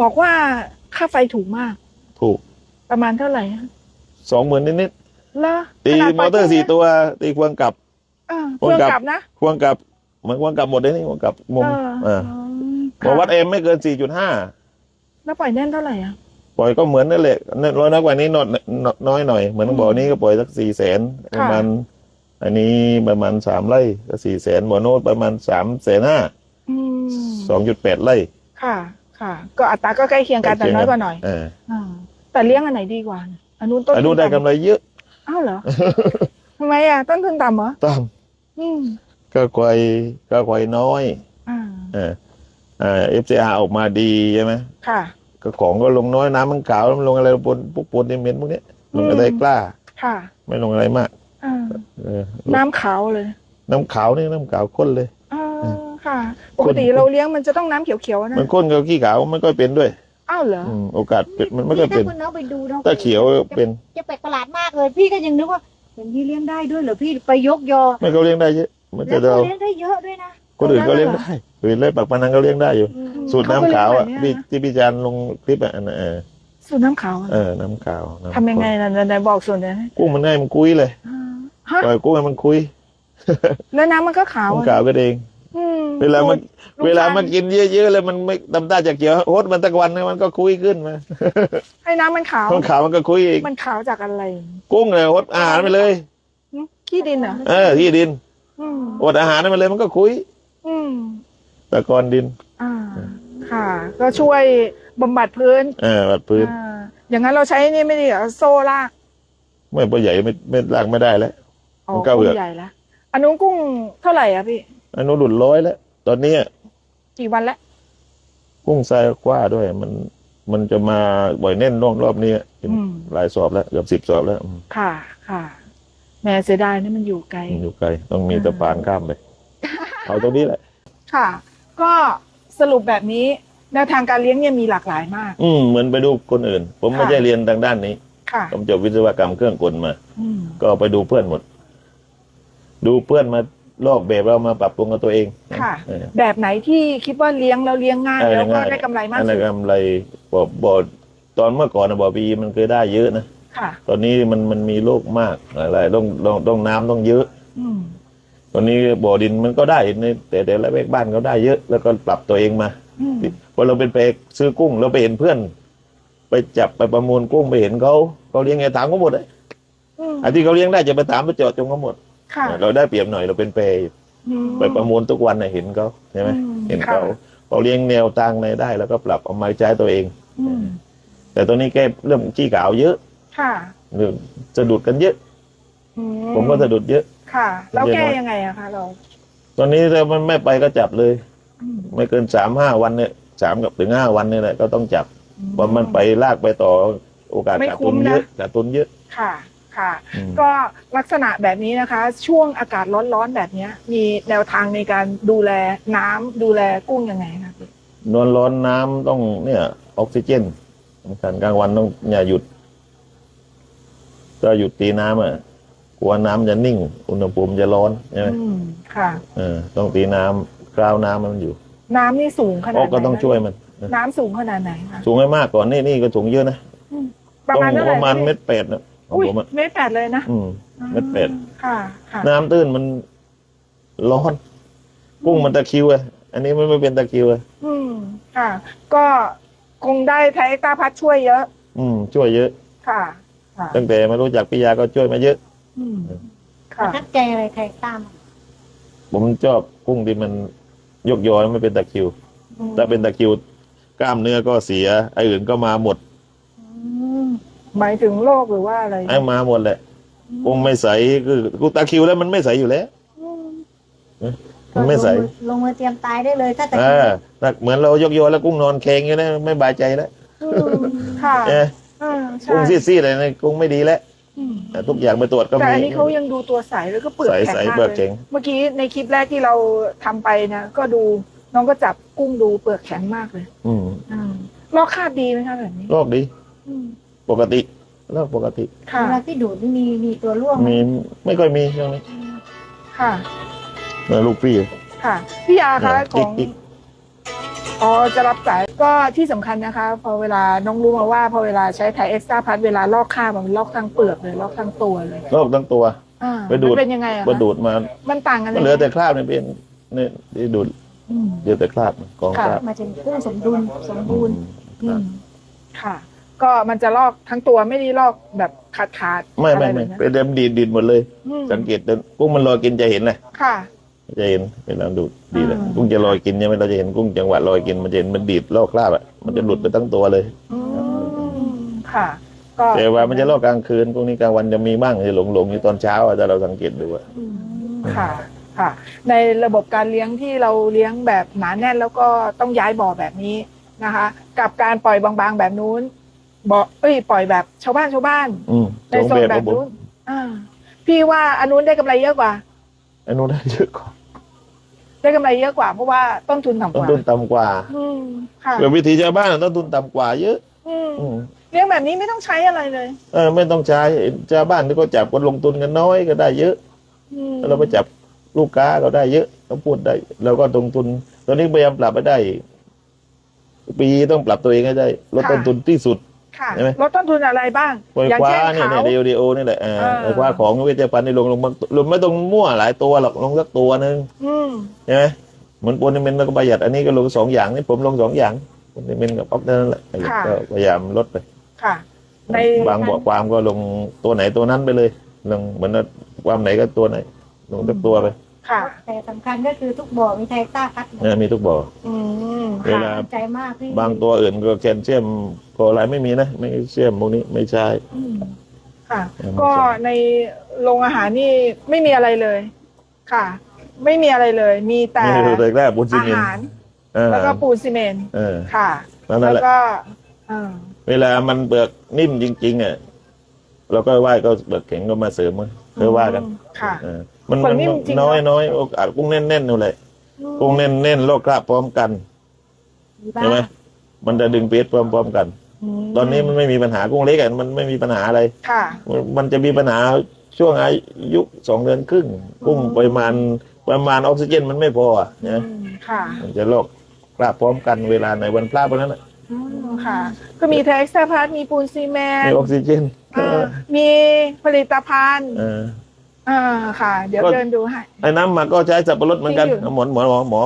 บอกว่าค่าไฟถูกมาก ถูกประมาณเท่าไหร่ฮะสองหมื่นนิดแล้วๆตีมอเตอร์สี่ตัว ตีควงกลับเออเครื่องกลับนะควงกลับเหมือนควงกลับหมดเลยนี่ควงกลับมุมเออเออค่ะบอกวัดเอ็มไม่เกินสี่จุดห้าแล้วปล่อยแน่นเท่าไหร่อะ ปล่อยก็เหมือนนั่นแหละร้อยน้อยกว่านี้นอดน้อยหน่อย เหมือนบ่อนี้ก็ปล่อยสักสี่แสนประมาณอันนี้ประมาณสามไร่ก็สี่แสนบ่อโน้นประมาณสามแสนห้าอืมสองจุดแปดไร่ ค่ะ ค่ะ ก็อัตราก็ใกล้เคียงกันแต่น้อยกว่าหน่อยเอออ่าแต่เลี้ยงอันไหนดีกว่าเนี่ยอันนู้นต้นอันนู้นได้กำไรเยอะอ้าวเหรอทำไมอะต้นทุนต่ำเหรอตามอืมก็ควายก็ควายน้อยอ่าเออเออฟซีอาออกมาดีใช่ไหมค่ะ ก็ของก็ลงน้อยน้ำมันขาวมันลงอะไรปนพวกปนเมนพวกเนี้ยลงอะไรกล้า ค่ะ ไม่ลงอะไรมากอ่าเออน้ำขาวเลย น้ำขาวนี่น้ำขาวข้นเลยอ่า ค่ะ ปกติเราเลี้ยงมันจะต้องน้ำเขียวๆนะมันข้นกับขี้ขาวไม่ค่อยเป็นด้วยอ้าวเหรอ อืมโอกาสเป็นมันไม่ค่อยเป็น ถ้าคุณน้องไปดูน้องถ้าเขียวเป็น จะแปลกประหลาดมากเลย พี่ก็ยังนึกว่าอย่างนี้เลี้ยงได้ด้วยเหรอพี่ไปยกยอไม่เขาเลี้ยงได้เยอะไม่แล้แต่วก็เราเลี้ยงได้เยอะด้วยนะคนอื่นเขาเลี้ยงได้คนอื่นเล่นปากพนังเขาเลี้ยงได้อยู่สูตรน้ำขาวอะพี่ที่พี่จานลงคลิปอะอันนั้นเออสูตรน้ำขาวอะเออน้ำขาวน้ำทำยังไงนะไหนๆบอกส่วนนี้กุ้งมันง่ายมันคุยเลยฮะปล่อยกุ้งให้มันคุยแล้วน้ำมันก็ขาวมันอะขาวก็เองอืม เวลามันลูกเวลาชยมันกินเยอะๆเลยมันไม่ดำตาจากเขียวโฮดมันตะวันเนี่ยมันก็คุยขึ้นมาให้น้ำมันขาวมันขาวมันก็คุยอีกมันขาวจากอะไร กุ้งเลยโฮดอาหารไปเลยหึขี้ดินเหรอเออที่ดินอืมอดอาหารให้มันเลยมันก็คุย อืมตะกอนดิน อ่า ค่ะ ก็ช่วยบำบัดพื้นเออบัดพื้นอ่าอย่างนั้นเราใช้นี่ไม่ดีเหรอโซ่ลากไม่ปใหญ่ไม่ไม่ลากไม่ได้แล้วอ๋อมันก็เบือกกุ้งใหญ่ละอันนู้นกุ้งเท่าไหร่อะพี่ อันนู้นหลุดร้อยแล้ว ตอนนี้กี่วันละกุ้งทรายกว่าด้วย มันมันจะมาบ่อยแน่นรอบรอบนี้เป็นอืมหลายสอบแล้วเกือบสิบ10สอบแล้วอืมค่ะ ค่ะ แม่เสียดายนี่มันอยู่ไกลมันอยู่ไกล ต้องมีอ่าสะพานข้ามไปเอาตรงนี้แหละ ค่ะ ก็สรุปแบบนี้แนวทางการเลี้ยงเนี่ยมีหลากหลายมาก อืมเหมือนไปดูคนอื่น ผมไม่ค่ะใช่เรียนทางด้านนี้ค่ะผมจบวิศวกรรมเครื่องกลมาอืมก็ไปดูเพื่อนหมด ดูเพื่อนมา ลอกแบบเรามาปรับปรุงกับตัวเองค่ะ เออแบบไหนที่คิดว่าเลี้ยงแล้วเลี้ยงง่ายเออแล้วก็ง่ายได้กำไรมากอันสุนั้ดนกำไรบอกบอกตอนเมื่อก่อนนะบอกปีมันเคยได้เยอะนะ ค่ะ ตอนนี้มันมันมีโรคมากอะไรต้องต้องต้องน้ำต้องเยอะ อืมตอนนี้บ่อดินมันก็ได้ในแต่แต่ละเวกบ้านเขาได้เยอะ แล้วก็ปรับตัวเองมา อืมพอเราเป็นไปซื้อกุ้งเราไปเห็นเพื่อน ไปจับไปประมูลกุ้งไปเห็นเขาเขาเลี้ยงไงถามเขาหมดเลยอืมไอ้ที่เขาเลี้ยงได้จะไปถามไปเจาะจงเขาหมด ค่ะเราได้เปรียบหน่อยเราเป็นเปย์อืมไปประมูลทุกวันน่ะเห็นเขาใช่ไหมอืมเห็นค่ะเขาเขาเลี้ยงแนวทางในได้ แล้วก็ปรับเอามาใช้ตัวเองอืมแต่ตอนนี้แกเริ่มขี้ขาวเยอะ ค่ะเริ่มสะดุดกันเยอะอืผมก็สะดุดเยอะ ค่ะ แล้วเยอะแก้น้อยยังไงอะคะเรา ตอนนี้ถ้ามันไม่ไปก็จับเลยอืมไม่เกินสามห้าวันเนี่ยสามกับถึงห้าวันเนี่ยแหละก็ต้องจับเพราะมันไปลากไปต่อโอกาสไม่ขาดคุ้ทุมนนะเยอะขาดทุนเยอะค่ะ ค่ะ อืม ก็ลักษณะแบบนี้นะคะ ช่วงอากาศร้อนๆแบบเนี้ย มีแนวทางในการดูแลน้ำดูแลกุ้งยังไงคะพี่นอนร้อนน้ำต้องเนี่ยออกซิเจนสำคัญกลางวันต้องอย่าหยุดก็หยุดตีน้ำอะกลัวน้ำจะนิ่ง อุณหภูมิจะร้อนใช่ไหมอืมค่ะ เออต้องตีน้ำกราวน้ำให้มันอยู่น้ำนี่สูงขนาดโอ้ไหนก็ต้องคะช่วยมัน น้ำสูงขนาดไหนคะสูงให้มากก่อนนี่นี่ก็สูงเยอะนะ ประมาณต้องเท่าไหปร่ระมาณพี่เม็ดแปดนะ ของอุ้ยผมอะเมตรแปดเลยนะอืมเม็ดเป็ดค่ะค่ะน้ำตื้นมันร้อน กุ้งมันตะคริวอะอันนี้มันไม่เป็นตะคริวอะอืมค่ะ ก็คงได้ไทยตาพัดช่วยเยอะ อืม ช่วยเยอะ ค่ะ ค่ะตั้งแต่มารู้จักพิยาก็ช่วยมาเยอะ อืมปค่ะ ระทับใจอะไรใครตามผมชอบกุ้งที่มันยกยอแล้วไม่เป็นตะคริว ถ้าเป็นตะคริว กล้ามเนื้อก็เสียไอ้อื่นก็มาหมด หมายถึงโรคหรือว่าอะไรไอ้มาหมดแหละกุ้งไม่ใสคือกูตะคริวแล้วมันไม่ใสอยู่แล้วมันไม่ใสลงอลงมือเตรียมตายได้เลยถ้าแต่เออถ้าเหมือนเรายกยอแล้วกุ้งนอนแข็งอยู่นะไม่บายใจแล้วอืมค่ะเออเออใช่กุ้งซีดๆเลยนะกุ้งไม่ดีแล้วอืมแต่ทุกอย่างไปตรวจก็แต่มีอันนี้เขายังดูตัวใสแล้วก็เปลือกใสแข็งใสมากเปลือกเลแข็ยงเมื่อกี้ในคลิปแรกที่เราทำไปนะก็ดูน้องก็จับกุ้งดูเปลือกแข็งมากเลย อืมอืมลอกคราบดีไหมคะแบบนี้โรคดีอืม ปกติโรคปกติ ค่ะ เวลาที่ดูดนี่มีมีตัวร่วงไหมมีไม่ค่อยมีช่วงนี้ค่ะ เออลูกพี่ ค่ะ พี่ยาคะเออของติ๊กอ๋อจะรับสายก็ที่สำคัญนะคะ พอเวลาน้องรู้มาว่า พอเวลาใช้ไทยเอ็กซ์ตร้าพัทเวลาลอกคราบมันลอกทั้งเปลือกเลยลอกทั้งตัวเลยโรคทั้งตัว อ่าไปดูด มันเป็นยังไงอะคะก็ดูดมามันต่างกันก็เหลือแต่คราบเนี่ยเป็นเนี่ยที่ดูดอืม เหลือแต่คราบกองค่ะคราบมาถึงกุ้งสมดุลสมบูรณ์อืมค่ะ ก็มันจะลอกทั้งตัวไม่ได้ลอกแบบขาดขาดๆไม่ไม่อะรไม่เลยนะเป็นเดมดีดดีดหมดเลยอืมสังเกตแต่กุ้งมันลอยกินจะเห็นเลยค่ะ จะเห็นเวลาดูดดีเลยอ่ากุ้งจะลอยกินใช่ไหมเราจะเห็นกุ้งจังหวะลอยกินมันจะเห็นมันดีดลอกคราบอะมันจะหลุดไปทั้งตัวเลยอืมค่ะ ก็แต่ว่ามันจะลอกกลางคืนกุ้งนี้กลางวันจะมีบ้างจะหลงหลงๆอยู่ตอนเช้าอะถ้าเราสังเกตดูอะอืมค่ะ ค่ะ ในระบบการเลี้ยงที่เราเลี้ยงแบบหนาแน่นแล้วก็ต้องย้ายบ่อแบบนี้นะคะ กับการปล่อยบางๆแบบนู้น บ่อเอ้ยปล่อยแบบชาวบ้านชาวบ้าน อืมในสองโซแบนบแบครับบผมนู้นอ่าพี่ว่าอันนู้นได้กำไรเยอะกว่า อันนู้นได้เยอะกว่าได้กำไรเยอะกว่า เพราะว่าต้นทุนต่ำต้กนว่า ทุนต่ำกว่าอืมค่ะแบบวิธีชาวบ้านต้นทุนต่ำกว่าเยอะ อืมอืมเลี้ยงแบบนี้ไม่ต้องใช้อะไรเลย เออไม่ต้องใช้ชาวบ้านที่เขาจับคนลงทุนกันน้อยก็ได้เยอะ อืมเราไปจับลูกค้าก็ได้เยอะเขาพูดได้เราก็ลงทุน ตอนนี้พยายามปรับไปได้ ปีต้องปรับตัวเองให้ได้ลดต้นทุนที่สุด ค่ะใช่ไหม ลดต้นทุนอะไรบ้างปล่อยอย่างคว้าเช่นเนี่ยเขาเนี่ยเดียวนี่แหละเออเออปล่อยคว้าของเวชภัณฑ์นี่ลงลงบางลงไม่ต้องมั่วหลายตัวหรอกลงสักตัวหนึ่งอืมใช่ไหมเหมือนโปรนิเมนต์แล้วก็ประหยัดอันนี้ก็ลงสองอย่างนี่ผมลงสองอย่างโปรนิเมนต์กับออกเท่านั้นแหละก็พยายามลดไป ค่ะ ในบางบอกความก็ลงตัวไหนตัวนั้นไปเลยลงเหมือนว่าความไหนก็ตัวไหนลงสักตัวไป ค่ะ แต่สำคัญก็คือทุกบ่อมีไทต้าคัดหมดเนี่ยมีทุกบ่อ อืมเวค่ะลาใจมากพี่บางตัวอื่นก็แคลเซียมโคอะไรไม่มีนะไม่เซียมพวกนี้ไม่ใช่ อืมค่ะไม่ใช่ก็ในโรงอาหารนี่ไม่มีอะไรเลย ค่ะ ไม่มีอะไรเลย มีแต่นี่คือแรกๆบุญซีอาเมนต์หารเออแล้วก็ปูนซีเมนต์เออค่ะ นั่นแล้แหวละ ก็อ่าเวลามันเปลือกนิ่มจริงๆอะเราก็ว่าก็เปลือกแข็งก็มาเสริมมาเพื่อว่ากันค่ะ เออ มันเปลืมัอนกนิ่มจริงน้อยเนอะน้อยโอกาสกุ้งแน่นๆนู่นแหละกุ้งแน่นๆโลกกระพร้อมกันมีบ้าใช่ไหมงมันจะดึงเปี๊ยดพร้อมๆกันมตอนนี้มันไม่มีปัญหากุ้งเล็กอะมันไม่มีปัญหาอะไรค่ะมันมันจะมีปัญหาช่วงอายุสองเดือนครึ่งกุ้งปริมาณประมาณออกซิเจนมันไม่พออะอืนะมค่ะ มันจะโรคกราบพร้อมกันเวลาในวันพระเพราะนั้นอะอืมค่ะ ก็มีเท็กซ์พาร์ทมีปูนซีเมนมีต์ออกซิเจนอ่ามีผลิตภัณฑ์เอออ่าค่ะ เดี๋ยวก็ เดินดูให้ ไอ้น้ำหมักก็ใช้สับปะรดเหมือนกันจริงอยู่ หมอหมอหมอหมอ